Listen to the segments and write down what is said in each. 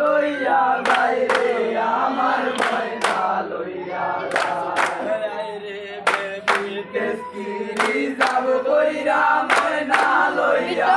লইয়া যাই রে আমার ময়না লইয়া যাই রে। বেবি তেস্কিরি যাব কইরা ময়না লইয়া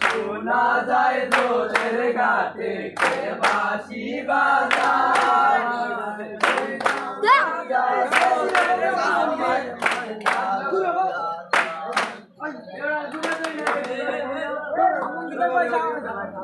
শোনা যায় দোলের গাতে কে বাসি বাজায় Thank you.